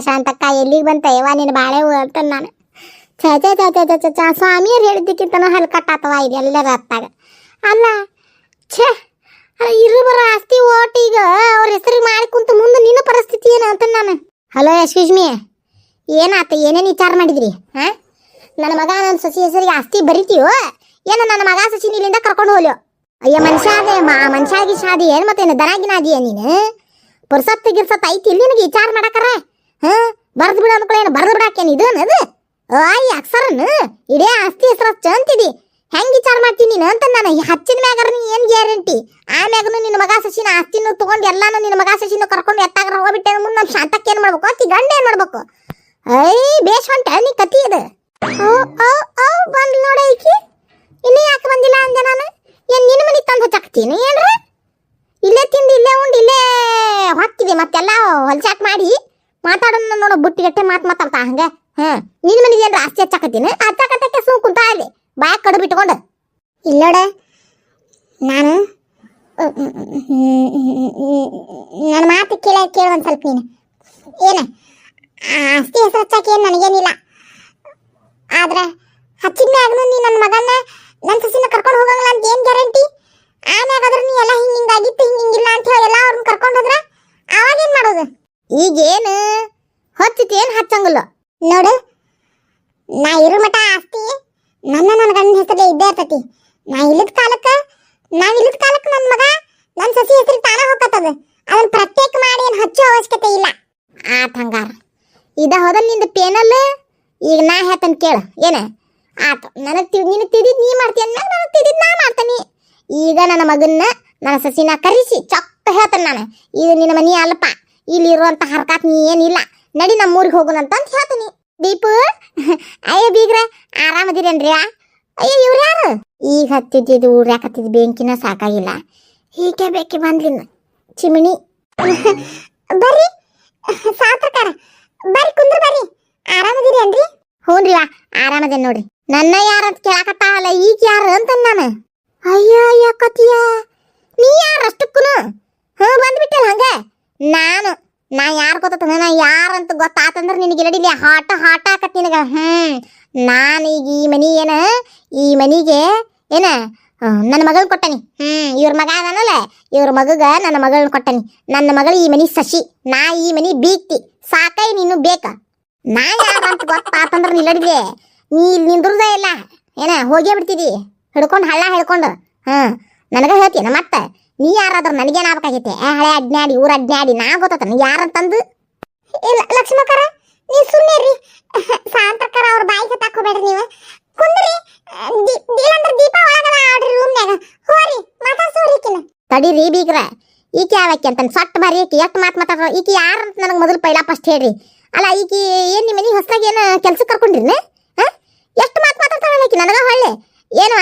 ಶಾಂತಕ್ಕ ಎಲ್ಲಿಗೆ ಬಂತ? ಯವ್ವ, ನೀನು ಬಾಳೆ ಹೂ ಅಂತ ನಾನು. ಛೇ, ಛ ಛ ಛ ಛ ಛ ಸ್ವಾಮಿಯರು ಹೇಳಿದ್ದಕ್ಕಿಂತನೂ ಹಲ್ ಕಟ್ಟಾತವ ಇದೆಲ್ಲರ ಅತ್ತಾಗ. ಅಲ್ಲ, ಛೇ, ಅಲ್ಲ ಇರು ಬರೋ ಆಸ್ತಿ ಓಟ್ ಈಗ ಅವ್ರ ಹೆಸರಿಗೆ ಮಾಡಿ ಕುಂತ ಮುಂದೆ ನಿನ್ನ ಪರಿಸ್ಥಿತಿ ಏನು ಅಂತ ನಾನು. Hello excuse me. ಏನಾತ? ಏನೇನು ವಿಚಾರ ಮಾಡಿದ್ರಿ? ಹಾ? ನನ್ನ ಮಗ, ನನ್ನ ಸಸಿ ಹೆಸರಿಗೆ ಆಸ್ತಿ ಬರಿತೀವೋ ಏನು ನನ್ನ ಮಗ, ಸಸಿ ಇಲ್ಲಿಂದ ಕರ್ಕೊಂಡು ಹೋಗ್ಲೋ. ಅಯ್ಯ, ಮನುಷ್ಯ ಅದೇ ಮನುಷ್ಯ ಆಗಿ ಅದಿ ಏನು ಮತ್ತೇನು? ದನಾಗಿನ ಅದಿಯ ನೀನು? ಪುರ್ಸತ್ ಗಿರ್ಸತ್ ಐತಿ, ಇಲ್ಲಿ ನಿನಗೆ ವಿಚಾರ ಮಾಡಕರ? ಬರ್ದು ಬಿಡ ಏನು ಬರ್ದು ಬಿಡಾಕೇನು ಇದು ಅನ್ನೋದು ಆಯ್ ಅಕ್ಸರನ್, ಇಡೇ ಆಸ್ತಿ ಹೆಸರು ಚಂತಿದಿ ಹೆಂಗ್ ವಿಚಾರ ಮಾಡ್ತೀನಿ ನೀನು ಅಂತ ನಾನು ಹಚ್ಚಿದ ಮ್ಯಾಗಾರ ನೀ ಏನ್ ಗ್ಯಾರಂಟಿ ಆಮ್ಯಾಗನು ನಿನ್ನ ಮಗ ಸಸಿನ ಆಸ್ತಿನೂ ತಗೊಂಡು ಎಲ್ಲಾನು ನಿನ್ನ ಮಗ ಸಸಿನ ಕರ್ಕೊಂಡು ಎತ್ತಾಗ ಹೋಗ್ಬಿಟ್ಟೆ ಮುಂದೆ ನಮ್ಮ ಶಾಂತಕ್ಕೆ ಏನ್ ಮಾಡ್ಬೇಕು? ಅತ್ತಿ ಗಂಡ ಏನ್ ಮಾಡ್ಬೇಕು? ಐ ಬೇಷ್ ಹೊಂಟ ನೀ ಕತಿ ಇದು. ಓ ಓ ಓ ಬಂದ್ ನೋಡ ಈಕಿ ಇನ್ನೂ ಯಾಕೆ ಬಂದಿಲ್ಲ ಅಂದೆ ನಾನು? ಏನ್ ನಿನ್ನ ಮನೆ ತಂದು ಹಚ್ಚಾಕ್ತೀನಿ ಏನ್ರ ಇಲ್ಲೇ ತಿಂದು ಇಲ್ಲೇ ಉಂಡು ಇಲ್ಲೇ ಹೊಕ್ಕಿದೆ ಮತ್ತೆಲ್ಲ ಹೊಲ್ಸಾಕ್ ಮಾಡಿ ಮಾತಾಡೋಣ ಮಾತ್ ಮಾತಾಡ್ತಾ ಹಂಗ? ಹಾ ನಿನ್ನ ಮನೆಗೆ ಏನ್ರ ಆಸ್ತಿ ಹಚ್ಚಾಕತ್ತೀನಿ? ಹಚ್ಚಾಕತ್ತಕ್ಕೆ ಸುಮ್ ಕುಂತ ಅಲ್ಲಿ ಬಾಯ್ ಕಡು ಬಿಟ್ಕೊಂಡು. ಇಲ್ಲೋಡೆ ನಾನು ನನ್ನ ಮಾತು ಕೇಳ, ಕೇಳು ಒಂದು ಸ್ವಲ್ಪ ನೀನು. ಏನ? ಆಸ್ತಿ ಹೆಸರು ಹಚ್ಚಾಕ ಏನು ನನಗೇನಿಲ್ಲ. ಆದ್ರೆ ಹಚ್ಚಿದ ಮ್ಯಾಗನು ನೀ ನನ್ನ ಮಗನ್ನ ನನ್ನ ಸಸಿನ ಕರ್ಕೊಂಡು ಹೋಗಂಗಿಲ್ಲ ಅಂತ ಏನು ಗ್ಯಾರಂಟಿ? ಆಮ್ಯಾಗ ಆದ್ರೆ ನೀ ಎಲ್ಲ ಹಿಂಗ ಹಿಂಗಾಗಿತ್ತು ಹಿಂಗ ಹಿಂಗಿಲ್ಲ ಅಂತ ಹೇಳಿ ಎಲ್ಲ ಅವ್ರನ್ನ ಕರ್ಕೊಂಡು ಹೋದ್ರೆ ಏನು ಮಾಡೋದು? ಈಗೇನು? ಹಚ್ಚಿತೇನು ಹಚ್ಚಂಗಿಲ್ಲ. ನೋಡು, ನಾ ಇರೋ ಮಠ ಆಸ್ತಿ, ನನ್ನ ನನ್ನ ಗಂಡನ ಹೆಸರೇ ಇದ್ದೇ ಇರ್ತತಿ. ನಾ ಇಲ್ಲದ ಕಾಲಕ್ಕೆ ನಾ ಇಲ್ಲದ ಕಾಲಕ್ಕೆ ನನ್ನ ಮಗ ನನ್ನ ಸಸಿ ಹೆಸರು ತಾನ ಹೋಗತ್ತದ ಅದನ್ನ ಪ್ರತ್ಯೇಕ ಮಾಡಿ ಏನು ಹಚ್ಚೋ ಅವಶ್ಯಕತೆ ಇಲ್ಲ. ಆತ್ ಹಂಗಾರ ಇದ ಹೋದ ನಿಂದ ಪೇನಲ್, ಈಗ ನಾ ಹೇಳ್ತೇನೆ ಕೇಳು, ಏನ? ಆತ, ನನಗೆ ತಿ, ನಿನಗೆ ತಿದಿದ್ ನೀ ಮಾಡ್ತೀಯ ನಾನು ನನಗೆ ನಾ ಮಾಡ್ತೀನಿ. ಈಗ ನನ್ನ ಮಗನ್ನ, ನನ್ನ ಸಸಿನ ಕರೆಸಿ, ಚೊಕ್ಕ ಹೇಳ್ತಾನೆ ನಾನು, ಇದು ನಿನ್ನ ಮನಿ ಅಲ್ಲಪ್ಪ, ಇಲ್ಲಿ ಇರುವಂತ ಹರ್ಕಾತ್ ನೀ ಏನಿಲ್ಲ. ನಡಿ ನಮ್ಮೂರಿಗೆ ಹೋಗೋಣ ಅಂತ ಹೇಳ್ತೀನಿ. ದೀಪು, ಅಯ್ಯ ಬೀಗ್ರ, ಆರಾಮದಿರೇನ್ರಿ? ಅಯ್ಯೋ, ಇವ್ರು ಯಾರು? ಈಗ ಹತ್ತಿದ್ದು ಊರ್ಯಾಕ ಹತ್ತಿದ್ ಬೆಂಕಿನ ಸಾಕಾಗಿಲ್ಲ. ಹೀಗೆ ಬೇಕಿ ಬಂದ್ಲಿನ ಚಿಮಿಣಿ ಬರ್ರಿ. ಸಾತ್ರಕಾರ, ಬರ್ರಿ, ಕುಂದ್ರ ಬರ್ರಿ. ಆರಾಮದಿರೇನ್ರಿ? ಹ್ಞೂನ್ರಿ ಆರಾಮದೇನ್ ನೋಡ್ರಿ. ನನ್ನ ಯಾರಂತ ಕೇಳಾಕತ್ತಾವಲ್ಲ ಈಗ ಯಾರು ಅಂತ ನಾನು. ಅಯ್ಯ, ಅಯ್ಯೋ ಕತಿಯ ನೀ ಯಾರು ಅಷ್ಟಕ್ಕೂ ಹ್ಞೂ ಬಂದ್ಬಿಟ್ಟಲ್ಲ ಹಂಗ? ನಾನು. ನಾ ಯಾರು ಗೊತ್ತ ನಾ ಯಾರಂತ ಗೊತ್ತಾತಂದ್ರ ನಿನಗೆ ನಡಿಲಿ ಹಾಟ ಹಾಟ ಆಕತ್ ನಿನಗ. ಹ್ಮ್. ನಾನು ಈಗ ಈ ಮನಿ ಏನ, ಈ ಮನಿಗೆ ಏನ ನನ್ನ ಮಗಳನ್ನ ಕೊಟ್ಟನಿ. ಹ್ಮ್. ಇವ್ರ ಮಗ ಅದಾನಲ್ಲ, ಇವ್ರ ಮಗಗ ನನ್ನ ಮಗಳನ್ನ ಕೊಟ್ಟನಿ. ನನ್ನ ಮಗಳು ಈ ಮನಿ ಸಸಿ, ನಾ ಈ ಮನಿ ಬೀತಿ ಸಾಕೈ ನೀನು ಬೇಕ. ನಾ ಯಾರಂತ ಗೊತ್ತಾತಂದ್ರ ನಿಲ್ಲಡಿದೆ ನೀ ಇಲ್ಲಿ. ನಿಂದ್ರದೇ ಇಲ್ಲ. ಏನ, ಹೋಗೇ ಬಿಡ್ತಿದಿ. ಹಿಡ್ಕೊಂಡು ಹಳ್ಳ ಹಿಡ್ಕೊಂಡು ಹ್ಮ್. ನನಗ ಹೇಳ್ತೀನಿ ಮತ್ತ ನೀ ಯಾರಾದ್ರೂ ನನಗೇನ್ ಆಗ್ಬೇಕಾಗೈತೆ ಹಳೆ ಅಡ್ನಾಡಿ ಊರ ಅಡ್ನಾಡಿ ನಾ ಗೊತ್ತಾತ ಯಾರಂತಂದು ಇಲ್ಲ, ಲಕ್ಷ್ಮಕರ, ನೀ ಸುಮ್ಮನೆ ರೀ ಸಾಂತಕ್ಕರ ಅವ್ರ ಬಾಯಿ ಹತ್ತಾಕೋಬೇಡ್ರಿ ನೀವು. ಕುಂದ್ರಿ. ಇಲ್ಲಂದ್ರ ದೀಪ ಒಳಗದ ಆಡ್ರಿ ರೂಮ್ನ್ಯಾಗ. ಹೋರಿ ಮಾತಾಡ್ಸೋರಿಕಿನ ತಡೀರಿ ಬೀಗ್ರ. ಈಕೆ ಯಾವಕ್ಕೆ ಅಂತ ಸೊಟ್ಟ ಬಾರಿ ಈಕಿ, ಎಷ್ಟು ಮಾತು ಮಾತಾಡ್ರ ಈಕಿ ಯಾರಂತ ನನಗೆ ಮೊದಲು ಪೈಲ ಫಸ್ಟ್ ಹೇಳ್ರಿ. ಅಲ್ಲ, ಈಕಿ ಏನ್ ನಿಮ್ಮ ಮನೆ ಹೊಸದಾಗಿ ಏನು ಕೆಲ್ಸಕ್ಕೆ ಕರ್ಕೊಂಡಿರಿನ? ಎಷ್ಟು ಮಾತು ಮಾತಾಡ್ತಾಳೆ ನನಗ ಹೊಳ್ಳೆ. ಏನು?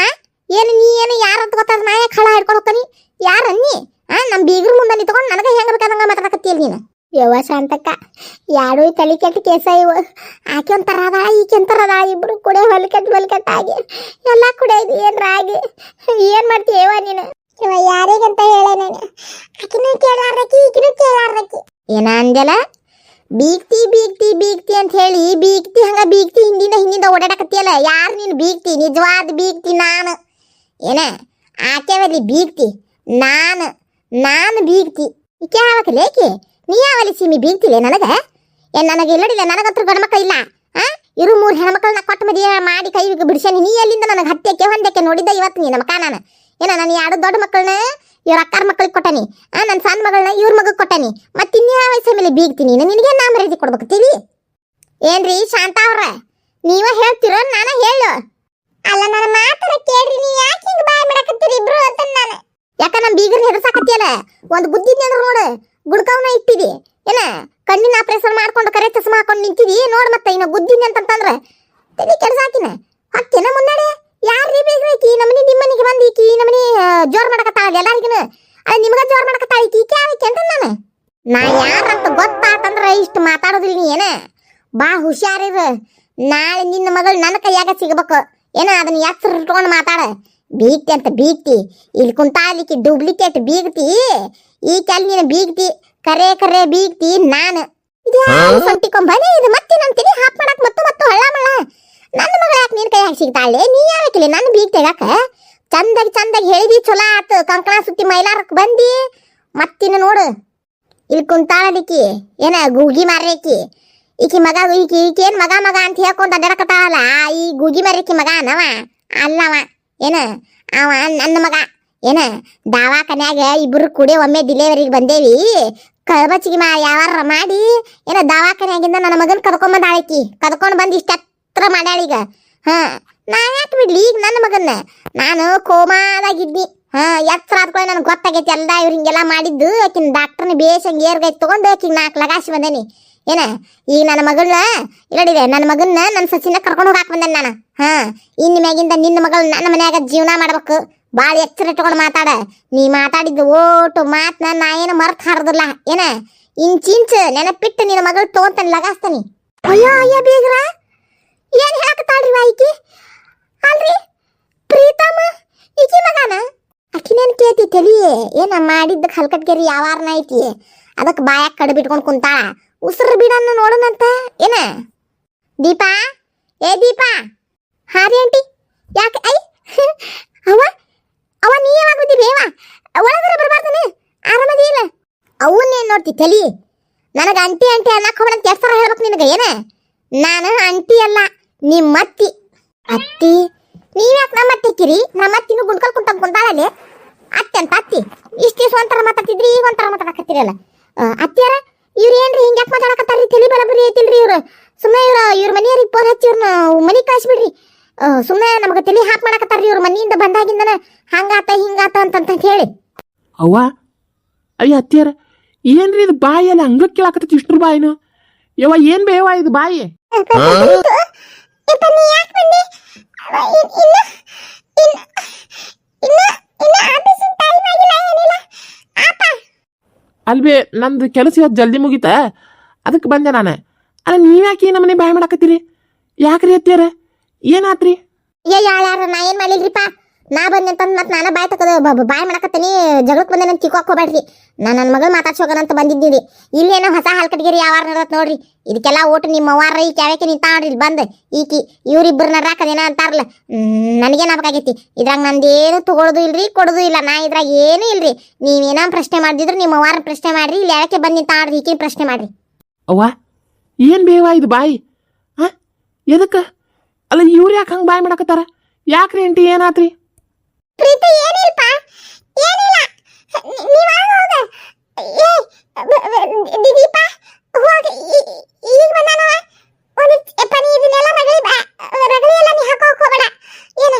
ಏನು, ನೀ ಏನು ಯಾರಂತ ಗೊತ್ತಾದ, ನಾ ಯಾಕೆ ಹಳ ಹಿಡ್ಕೊಂಡು ಹೋಗ್ತಾನಿ? ಯಾರ ನೀ ಆ ನಮ್ಮ ಬೀಗ್ರ ಮುಂದೆ ನಿಂತ್ಕೊಂಡು ನನಗೆ ಹೆಂಗ ಬೇಕಾದಂಗ ಮಾತಾಡಕತ್ತೀಯ ನೀನು? ಯವ್ವ ಶಾಂತಕ್ಕ ಯಾರು ತಲೆ ಕೆಟ್ಟ ಕೇಸ ಇವ. ಆಕೆ ಒಂಥರ ಅದ ಈಕೆ ಒಂಥರ ಅದ ಇಬ್ರು ಕೂಡ ಹೊಲ್ ಕೆಟ್ಟ ಹೊಲ್ ಕೆಟ್ಟ ಆಗಿ. ಎಲ್ಲ ಕೂಡ ಇದು ಏನ್ರ ಆಗಿ. ಏನ್ ಮಾಡ್ತೀಯವ ನೀನು? ಇವ ಯಾರಿಗಂತ ಹೇಳ ನಾನು? ಆಕಿನೂ ಕೇಳಾರ್ದಕ್ಕಿ ಈಕಿನೂ ಕೇಳಾರ್ದಕ್ಕಿ ಏನ ಅಂದೆಲ್ಲ ಬೀಗ್ತಿ ಬೀಗ್ತಿ ಬೀಗ್ತಿ ಅಂತ ಹೇಳಿ ಬೀಗ್ತಿ ಹಂಗ ಬೀಗ್ತಿ ಹಿಂದಿಂದ ಹಿಂದಿಂದ ಓಡಾಡಕತ್ತಿಯಲ್ಲ? ಯಾರು ನೀನು ಬೀಗ್ತಿ? ನಿಜವಾದ ಬೀಗ್ತಿ ನಾನು. ಏನ? ಆಕೆ ಬರಲಿ ಬೀಗ್ತಿ. ನಾನು ನಾನು ಬೀಗ್ತಿ. ಈಕೆ ಏಕೆ? ನೀ ಯಾವಲ್ಲಿ ಸೀಮಿ ಬೀಗ್ತಿಲೆ ನನಗ? ಏ, ನನಗೆ ಇಲ್ಲಡಿಲ್ಲ, ನನಗಂತೂ ಗಂಡ್ಮಕ್ಳು ಇಲ್ಲ. ಆ? ಇರು ಮೂರು ಹೆಣ್ಮಕ್ಳನ್ನ ಕೊಟ್ಟು ಮದುವೆ ಮಾಡಿ ಕೈ ಬಿಡಿಸ್ಯಾನಿ ನೀ ಎಲ್ಲಿಂದ ನನಗೆ ಹತ್ಯಕ್ಕೆ ಹೊಂದಕ್ಕೆ ನೋಡಿದ್ದ ಇವತ್ತು ನೀ ನಮ್ಮ ನಾನು? ಏನ, ನಾನು ಎರಡು ದೊಡ್ಡ ಮಕ್ಕಳನ್ನ ಇವ್ರ ಅಕ್ಕಾರ ಮಕ್ಕಳಿಗೆ ಕೊಟ್ಟನಿ. ಆ, ನನ್ನ ಸಣ್ಣ ಮಗಳನ್ನ ಇವ್ರ ಮಗಗೆ ಕೊಟ್ಟನಿ. ಮತ್ತೆ ಇನ್ಯಾವ ವಯಸ್ಸ ಮೇಲೆ ಬೀಗ್ತೀನಿ? ನಿನಗೆ ನಾ ಕೊಡ್ಬೇಕು ತಿಳಿ ಏನ್ರಿ ಶಾಂತ ಅವ್ರ? ನೀವ ಹೇಳ್ತಿರೋ ನಾನು ಹೇಳು. ಅಲ್ಲ, ನನ್ನ ಮಾತನ್ನ ಕೇಳ್ರಿ. ನೀ ಯಾಕೆ ಹಿಂಗ್ ಬಾಯ್ ಮಾಡಕತ್ತೀರಿ ಇಬ್ರು ಅಂತ ನಾನು? ಯಾಕ ನಮ್ ಬೀಗರ್ನ ಹೆದರ್ಸಾಕತ್ತಿಯಲ್ಲ? ಒಂದು ಬುದ್ಧಿ ನೋಡು ನೋಡು ಗುಡ್ಕವನ್ನ ಇಟ್ಟಿದಿ. ಏನ, ಕಣ್ಣಿನ ಆಪರೇಷನ್ ಮಾಡ್ಕೊಂಡು ಕರೆ ಚಸ್ಮಾ ಹಾಕೊಂಡು ನಿಂತಿದಿ? ನೋಡ್ ಮತ್ತೆ ಇನ್ನ ಗುದ್ದಿನಿ ಅಂತಂತಂದ್ರ ತಲೆ ಕೆಡ್ಸಾಕಿನ. ಹಾಕ್ತೇನ ಮುನ್ನಡೆ? ಯಾರ್ರಿ ಬೀಗ್ರ ಈಕಿ? ನಮ್ಮನಿ ನಿಮ್ಮನಿಗೆ ಬಂದು ಈಕಿ ನಮ್ಮನಿ ಜೋರ್ ಮಾಡಕತ್ತಾಳ ಎಲ್ಲರಿಗಿನ. ಅದ ನಿಮ್ಗ ಜೋರ್ ಮಾಡಕತ್ತಾಳ ಈಕಿ? ಈಕೆ ಯಾವಕ್ಕೆ ಅಂತ ನಾನು? ನಾ ಯಾರಂತ ಗೊತ್ತಾತಂದ್ರ ಇಷ್ಟು ಮಾತಾಡೋದಿಲ್ಲ ನೀ, ಏನ? ಬಾ ಹುಷಾರಿರ. ನಾಳೆ ನಿನ್ನ ಮಗಳು ನನ್ನ ಕೈಯಾಗ ಸಿಗಬೇಕು. ಏನ, ಅದನ್ನ ಎಚ್ಚರ ಇಟ್ಕೊಂಡು ಮಾತಾಡ. ಬೀಗ್ತಿ ಅಂತ ಬೀಗ್ತಿ. ಇಲ್ಲಿ ಕುಂತಾಲಿಕ್ಕೆ ಡೂಪ್ಲಿಕೇಟ್ ಬೀಗ್ತಿ. ಈ ಕೆಲ್ ನೀನು ಬೀಗ್ತಿ ಕರೆ ಕರೆ ಬೀಗ್ತಿ ನಾನು. ಸೊಂಟಿಕೊಂಬನೆ ಇದು ಮತ್ತೆ ನನ್ನ ತಿಳಿ ಹಾಪ್ ಮಾಡಕ್ ಮತ್ತು ಮತ್ತು ಹಳ್ಳ ಮಳ ನನ್ನ ಮಗಳ ಯಾಕೆ ನಿನ್ ಕೈಯಾಗ ಸಿಗ್ತಾಳೆ ನೀ ಯಾಕಿಲ್ಲ ನನ್ನ ಬೀಗ್ ತೆಗಾಕ ಚಂದಾಗಿ ಚಂದಾಗಿ ಹೇಳಿದಿ ಚಲೋ ಆತು. ಕಂಕಣ ಸುತ್ತಿ ಮೈಲಾರಕ್ಕೆ ಬಂದಿ. ಮತ್ತಿನ್ನು ನೋಡು. ಇಲ್ಲಿ ಕುಂತಾಳಲಿಕ್ಕಿ ಏನ ಗೂಗಿ ಮಾರ್ಯಾಕಿ. ಈಕಿ ಮಗ ಈಕಿ ಈಕಿ ಏನ್ ಮಗ ಮಗ ಅಂತ ಹೇಳ್ಕೊಂಡ್ ಅಡ್ಡಾಡಕತ್ತಾಳಲ್ಲ ಆ ಈ ಗೂಗಿ ಮಾರ್ಯಾಕಿ ಮಗ ನವ ಅಲ್ಲವ. ಏನ? ಅವ ನನ್ನ ಮಗ. ಏನ? ದವಾಖಾನ್ಯಾಗ ಇಬ್ರು ಕೂಡಿ ಒಮ್ಮೆ ಡಿಲೆವರಿಗೆ ಬಂದೇವಿ. ಕಳ್ಬಚ್ಚಿಗೆ ಮಾ ಯಾವಾರ ಮಾಡಿ. ಏನ ದವಾಖಾನ್ಯಾಗಿಂದ ನನ್ನ ಮಗನ ಕದ್ಕೊಂಬಂದು ಆಳಕಿ. ಕರ್ಕೊಂಡ್ ಬಂದು ಇಷ್ಟ ಹತ್ರ ಮಾಡ್ಯಾಳೀಗ. ಹಾ. ನಾ ಯಾಕೆ ಬಿಡ್ಲಿ ಈಗ ನನ್ನ ಮಗನ್ನ? ನಾನು ಕೋಮಾದಾಗಿದ್ದಿ ಹಾ, ಎತ್ತರ ಆದ್ಕೊಳ್ಳಿ ನನಗೆ ಗೊತ್ತಾಗೈತಿ. ಎಲ್ಲ ಇವ್ರು ಹಿಂಗೆಲ್ಲ ಮಾಡಿದ್ದು. ಆಕಿನ ಡಾಕ್ಟರ್ನ ಬೇಸಂಗೆ ಏರ್ಗೈ ತೊಗೊಂಡು ಆಕಿಗೆ ನಾಲ್ಕು ಲಗಾಸಿ ಬಂದೇನಿ. ಏನ? ಈ ನನ್ನ ಮಗಳನ್ನ ಇಲ್ಲಿದೆ ನನ್ನ ಮಗನ್ನ ನನ್ನ ಸಸಿನ ಕರ್ಕೊಂಡು ಹೋಗಾಕ್ ಬಂದೆ ನಾನು. ಹಾ, ಇನ್ ಮ್ಯಾಗಿಂದ ನಿನ್ನ ಮಗಳು ನನ್ನ ಮನ್ಯಾಗ ಜೀವನ ಮಾಡ್ಬೇಕು. ಭಾಳ ಎಚ್ಚರ ಇಟ್ಕೊಂಡು ಮಾತಾಡ. ನೀ ಮಾತಾಡಿದ್ದು ಓಟು ಮಾತ್ ನಾ ಏನು ಮರ್ತು ಹಾರದಿಲ್ಲ. ಏನ? ಇಂಚಿಂಚ ನೆನಪಿಟ್ಟು ನಿನ್ನ ಮಗಳು ತಗೊಂತಾನೆ ಲಗಾಸ್ತಾನಿ. ಅಯ್ಯೋ, ಅಯ್ಯ, ಬೀಗ್ರ. ಏನ್ ಹೇಳಕತ್ತಾಳ್ರಿ ವಾಯಿಕಿ ಅಲ್ರಿ, ಪ್ರೀತಮ್ಮ, ಈಕಿ ಮಗನ? ಅಕ್ಕಿನೇನ್ ಕೇತಿ ತಲಿ? ಏನ ಮಾಡಿದ್ದ ಹಲ್ಕಟ್ಗೆರಿ ಯಾವಾರನ ಐತಿ? ಅದಕ್ಕೆ ಬಾಯಾಗ ಕಡ್ಬಿಟ್ಕೊಂಡು ಕುಂತಾಳ. ಉಸಿರು ಬಿಡನ್ನು ನೋಡೋಣಂತ ಏನ? ದೀಪಾ? ಏ ದೀಪಾ? ಹಾರಿ ಆಂಟಿ. ಯಾಕೆ? ಐ. ಅವ ಅವ ನೀ ಯಾವಾಗ ಬಂದಿ ಅವ ಒಳಗಡೆ ಬರಬಾರ್ದನೆ. ಆರಾಮದಿ ಇಲ್ಲ ಅವನ್ನೇನು ನೋಡ್ತಿ ತಲಿ. ನನಗೆ ಅಂಟಿ ಅಂಟಿ ಅನ್ನಕ್ಕೆ ಹೋಗ್ಬೇಡ ಹೆಸರ ಹೇಳ್ಬೇಕು ನಿನಗೆ, ಏನ? ನಾನು ಅಂಟಿ ಅಲ್ಲ ನಿಮ್ಮ ಅತ್ತಿ. ಅತ್ತಿ ನೀವ್ಯಾಕೆ ನಮ್ಮ ಅತ್ತಿಕ್ಕಿರಿ ನಮ್ಮ ಅತ್ತಿನೂ ಗುಂಡ್ಕಲ್ ಕುಂತ ಕುಂತಾಳಲ್ಲಿ ಅತ್ತೆ ಅಂತ ಅತ್ತಿ. ಇಷ್ಟ ದಿವಸ ಒಂಥರ ಮಾತಾಡ್ತಿದ್ರಿ, ಈಗ ಒಂಥರ ಮಾತಾಡಕತ್ತಿರಲ್ಲ. ಅತ್ತಿಯಾರ ಇವ್ರು ಏನ್ರಿ ಹಿಂಗ್ಯಾಕ್ ಮಾತಾಡಕತ್ತಾರ್ರಿ? ತಲಿ ಬರಬ್ರಿ ಐತಿಲ್ರಿ ಇವ್ರು. ಸುಮ್ಮನೆ ಇವ್ರ ಇವ್ರ ಮನೆಯವ್ರಿಗೆ ಫೋನ್ ಹಚ್ಚಿ ಇವ್ರನ್ನ ಮನಿ ಕಳಿಸ್ಬಿಡ್ರಿ. ಸುಮ್ಮನೆ ನಮಗೆ ತಲೆ ಹಾಕ್ ಮಾಡಕತ್ತಾರ್ರಿ ಇವ್ರ ಮನೆಯಿಂದ ಬಂದಾಗಿಂದನ. ಹಂಗಾತ ಹಿಂಗಾತ ಅಂತಂತ ಹೇಳಿ. ಅವ್ವ ಅಯ್ಯ ಅತ್ತಿಯರ ಏನ್ರಿ ಇದು ಬಾಯಿ ಅಲ್ಲ ಹಂಗ ಕೇಳಾಕತ್ತ ಇಷ್ಟ್ರ ಬಾಯಿನು? ಯವ್ವ ಏನ್ ಬೇವ ಇದು ಬಾಯಿ? ಅಲ್ಬೇ ನಂದು ಕೆಲಸ ಇವತ್ತು ಜಲ್ದಿ ಮುಗೀತ? ಅದಕ್ಕೆ ಬಂದೆ ನಾನು. ಅಲ್ಲ ನೀವ್ಯಾಕೆ ನಮ್ಮ ಮನೆ ಬಾಯಿ ಮಾಡಾಕತ್ತೀರಿ? ಯಾಕ್ರಿ ಅತ್ತಿಯರ? ಏನಾತ್ರಿ? ಏ ಯಾಳ್ಯಾರ ನಾ ಏನ್ ಮಾಡಿಲ್ರಿಪ್ಪ ನಾ ಬಂದೆ ಅಂತಂದು ಮತ್ತೆ ನಾನು ಬಾಯ್ ತಕದ ಬಾಯ್ ಮಾಡಕತ್ತೀನಿ ಜಗಳಕ್ಕೆ ಬಂದೆ ನಾನು ತಿಕ್ಕೋಕ್ ಹೋಗ್ಬೇಡ್ರಿ. ನಾನು ನನ್ನ ಮಗಳು ಮಾತಾಡ್ಸೋಗನ ಅಂತ ಬಂದಿದ್ದೀನಿ ಇಲ್ಲೇನೋ ಹೊಸ ಹಾಲ್ಕಟ್ಗಿರಿ ಯಾವಾರ ನಡತ್ ನೋಡ್ರಿ. ಇದಕ್ಕೆಲ್ಲ ಓಟು ನಿಮ್ಮ ಅವ್ವಾರ ಈ ಕ್ಯಾವ್ಯಾಕೆ ನಿಂತಾಡ್ರಿ ಇಲ್ಲಿ ಬಂದು. ಈಕಿ, ಇವ್ರಿಬ್ರು ನಡ್ರಾಕದೇನ ಅಂತಾರಲ್ಲ ನನಗೇನು ಆಗ್ಬೇಕಾಗೈತಿ. ಇದ್ರಾಗ ನಂದೇನು ತಗೊಳ್ಳೋದು ಇಲ್ರಿ, ಕೊಡೋದು ಇಲ್ಲ. ನಾ ಇದ್ರಾಗ ಏನು ಇಲ್ರಿ. ನೀವೇನೋ ಪ್ರಶ್ನೆ ಮಾಡಿದ್ರು ನಿಮ್ಮ ಅವ್ವಾರ ಪ್ರಶ್ನೆ ಮಾಡ್ರಿ. ಇಲ್ಲಿ ಯಾಕೆ ಬಂದು ನಿಂತಾಡ್ರಿ ಈಕಿನ ಪ್ರಶ್ನೆ ಮಾಡ್ರಿ. ಅವ್ವ, ಏನು ಬೇವ ಇದು ಬಾಯಿ? ಹಾಂ ಎದಕ್ಕೆ? ಅಲ್ಲ ಇವ್ರು ಯಾಕೆ ಹಂಗೆ ಬಾಯಿ ಮಾಡಕತ್ತಾರ? ಯಾಕ್ರಿ ಆಂಟಿ ಏನಾತ್ರಿ? ಪ್ರೀತಿ ಏನಿಲ್ಪ? ಏನಿಲ್ಲ. ನೀವ್ ಹೋಗ. ಏ ದೀಪ, ಹೋಗ. ಈಗ ಬಂದಾನವ? ಒಂದು ಪನಿ ಇದನ್ನೆಲ್ಲ ರಗಳಿ ಬಾ ರಗಳಿ ಎಲ್ಲ ನೀ ಹಾಕೋಕ್ ಹೋಗಬೇಡ ಏನು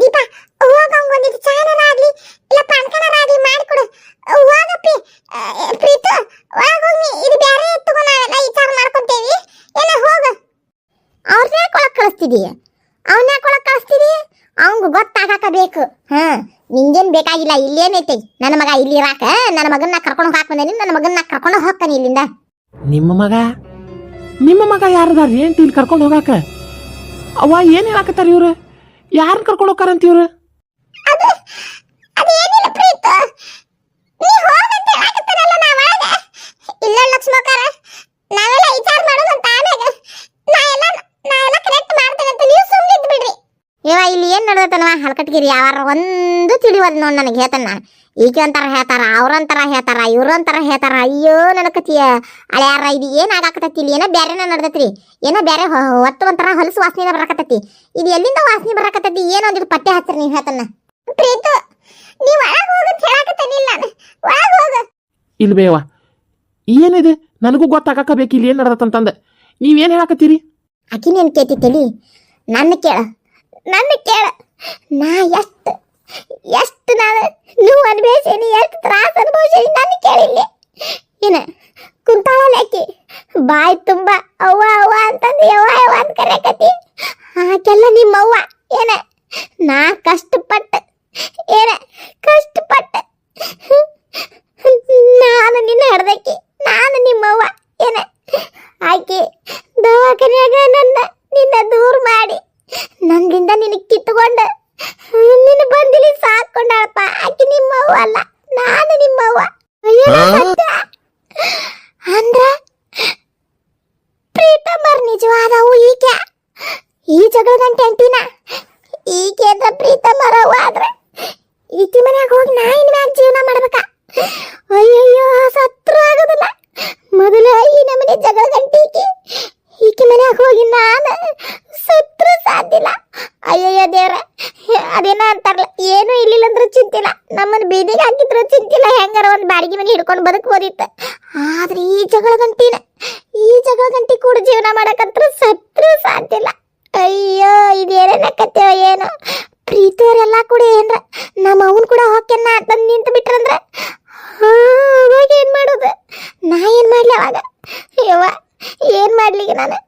ದೀಪ ಹೋಗ ಒಂದಿಟ್ಟು ಚಾನರ ಆಗ್ಲಿ ಇಲ್ಲ ಪಾನ್ಕನರ ಆಗ್ಲಿ ಮಾಡಿಕೊಡು ಹೋಗಪ್ಪಿ ಪ್ರೀತು ಒಳಗ್ ಹೋಗಿ ಇದು ಬ್ಯಾರೆ ತಗೋ ನಾವೆಲ್ಲ ವಿಚಾರ ಮಾಡ್ಕೊಂತೇವಿ ಏನ ಹೋಗ ಅವ್ರನ್ನ ಯಾಕೆ ಒಳಗ್ ಕಳಿಸ್ತಿದೀಯ ಅವನ್ನ ಯಾಕೆ ಒಳಗ್ ಕಳಿಸ್ತಿದೀಯ ಅವಂಗ ಗೊತ್ತಾಗಾಕ ಬೇಕು ಹಾ ನಿಂಗೇನ್ ಬೇಕಾಗಿಲ್ಲ ಇಲ್ಲೇನೈತಿ? ನನ್ನ ಮಗ ಇಲ್ಲಿ ಇರಾಕ ನನ್ನ ಮಗನ್ನ ಕರ್ಕೊಂಡು ಹಾಕ್ ಬಂದೇನಿ ನನ್ನ ಮಗನ್ನ ಕರ್ಕೊಂಡು ಹೋಗ್ತಾನೆ ಇಲ್ಲಿಂದ. ನಿಮ್ಮ ಮಗ? ನಿಮ್ಮ ಮಗ ಯಾರದಾರ ಏನ್ ಇಲ್ಲಿ ಕರ್ಕೊಂಡು ಹೋಗಾಕ? ಅವ ಏನ್ ಹೇಳಾಕತ್ತಾರ ಇವ್ರು? ಯಾರನ್ನ ಕರ್ಕೊಂಡು ಹೋಗಾರಂತ ಇವ್ರು? ಅದು ಲಕ್ಷ್ಮಕಾರ ನೀ ಹೋಗಂತ ಹೇಳಕತ್ತಾನಲ್ಲ ನಾ ಒಳಗ ಇಲ್ಲ ಲಕ್ಷ್ಮಕಾರ ನಾವೆಲ್ಲ ವಿಚಾರ ಮಾಡೋದಂತ ಆಮ್ಯಾಗ ನಾ ಎಲ್ಲ ನಾ ಎಲ್ಲ ಕರೆಕ್ಟ್ ಮಾಡ್ತೇನೆ ಅಂತ ನೀವು ಸುಮ್ಮನೆ ಬಿಡ್ರಿ ಇವ ನಡೆದತನವ ಹಲ್ಕಟ್ಗಿರಿ ಯಾವಾರ ಒಂದು ತಿಳಿವಲ್ ನೋಡ್ ನನಗೆ ಹೇಳ್ತಾನ ನಾನು. ಈಕೆ ಅಂತಾರ ಹೇಳ್ತಾರ ಅವ್ರಂತಾರ ಹೇಳ್ತಾರ ಇವ್ರಂತಾರ ಹೇಳ್ತಾರ ಅಯ್ಯೋ ನನ್ನ ಅಳ್ಯಾರ ಇದು ಏನು ಆಗಾಕತ್ತೈತಿ ಇಲ್ಲಿ ಏನೋ ಬ್ಯಾರೆನ ನಡ್ದತ್ರಿ ಏನೋ ಬ್ಯಾರೆ ಹೊತ್ತು ಒಂಥರ ಹೊಲಸು ವಾಸನೆ ಬರಾಕತ್ತೈತಿ ಇದು ಎಲ್ಲಿಂದ ವಾಸನೆ ಬರಾಕತ್ತೈತಿ ಏನೋ ಒಂದಿಟ್ಟು ಪತ್ತೆ ಹಚ್ಚ್ರಿ ನೀವು ಹೇಳ್ತಾನ ಪ್ರೀತು ನೀವ್ ಒಳಗ್ ಹೋಗಂತ ಹೇಳಕತ್ತೇನಿಲ್ಲ ನಾನು. ಹೋಗು. ಇಲ್ಲಿ ಏನಿದೆ? ನನಗೂ ಗೊತ್ತಾಗಬೇಕು ಬೇಕು ಇಲ್ಲಿ ಏನ್ ನಡ್ದತ್ತಂತಂದ. ನೀವೇನು ಹೇಳಾಕತ್ತೀರಿ? ಕೇತಿ ತಲಿ? ನನ್ನ ಕೇಳ ನನ್ನ ಕೇಳ. ನಾ ಎಷ್ಟು ಎಷ್ಟು ನಾನು ನೀವು ಅನುಭವಿಸೇನಿ, ಎಷ್ಟು ತ್ರಾಸ ಅನುಭವಿಸೇನಿ ನಾನು ಕೇಳಿಲ್ಲ. ಏನ, ಕುಂತಾಳಲ್ಲ ಆಕಿ? ಬಾಯಿ ತುಂಬ ಅವ್ವ ಅವ್ವ ಅಂತಂದು ಯವ್ವ ಯವ್ವ ಅಂತ ಕರೆಯಕತಿ ಆಕೆಲ್ಲ ನಿಮ್ಮ ಅವ್ವ, ಏನ? ನಾ ಕಷ್ಟಪಟ್ಟು, ಏನ? ಕಷ್ಟಪಟ್ಟು. ನಾನು ನಿನ್ನ ಹಿಡ್ದಕ್ಕಿ, ನಾನು ನಿಮ್ಮವ್ವ ಏನ? ಆಕೆ ದವಾಖಾನ್ಯಾಗ ನನ್ನ, ನಿನ್ನ ದೂರ ಮಾಡಿ. ನಂದಿಂದ ನಿನಗೆ ಕಿತ್ಕೊಂಡ. ನಿನ್ನ ಬಂದಿಲಿ ಸಾಕೊಂಡಳಪ್ಪ ನಿಮ್ಮ ನಿಮ್ಮವ್ವ ಅಲ್ಲ. ನಾನು ನಿಮ್ಮವ್ವ. ಅಯ್ಯೋ ಸತ್ಯ. ಅಂದ್ರ ಪ್ರೀತಂಬರ್ ನಿಜವಾದವು ಈಕೆ. ಈ ಜಗಳ ಗಂಟೆ ಅಂಟಿನ. ಈಕೆ ಅಂತ ಪ್ರೀತಂಬರವು ಆದ್ರೆ ಈಕಿ ಮನ್ಯಾಗ ಹೋಗಿ ನಾ ಇನ್ ಮ್ಯಾಗ ಜೀವನ ಮಾಡ್ಬೇಕ ಅಯ್ಯಯ್ಯೋ ಸತ್ರು ಆಗೋದಿಲ್ಲ ಮೊದಲ ಈ ನಮನೆ ಜಗಳ ಗಂಟೆ ಈಕಿ ಈಕಿ ಮನ್ಯಾಗ ಹೋಗಿ ನಾನು ಸತ್ರು ಸಾಧ್ಯಲ್ಲ ಅಯ್ಯಯ್ಯೋ ದೇವ್ರ ಅದೇನ ಅಂತಾರಲ್ಲ ಏನು ಇಲ್ಲಿಲ್ಲ ಅಂದ್ರೆ ಚಿಂತಿಲ್ಲ ನಮ್ಮನ್ನ ಬೀದಿಗೆ ಹಾಕಿದ್ರು ಚಿಂತಿಲ್ಲ ಹೆಂಗಾರ ಒಂದು ಹಿಡ್ಕೊಂಡು ಬದುಕ್ಬೋದಿತ್ತು ಆದ್ರೆ ಈ ಜಗಳ ಗಂಟಿನ ಈ ಜಗಳ ಗಂಟಿ ಕೂಡ ಜೀವನ ಮಾಡಕಂತ್ರ ಸತ್ರು ಸಾಧ್ಯ ಇಲ್ಲ. ಅಯ್ಯೋ ಇದೇನೇನ ಕತೆ ಏನೋ. ಪ್ರೀತಿಯವರೆಲ್ಲ ಕೂಡ ಏನ್ರ, ನಮ್ಮ ಅವನ್ ಕೂಡ ಹಾಕ್ಯನ್ನ ತಂದು ನಿಂತು ಬಿಟ್ರಂದ್ರೆ? ಅವಾಗ ಏನ್ ಮಾಡೋದು? ನಾ ಏನ್ ಮಾಡ್ಲಿ ಅವಾಗ? ಯವ್ವ, ಏನ್ ಮಾಡ್ಲಿ ನಾನು?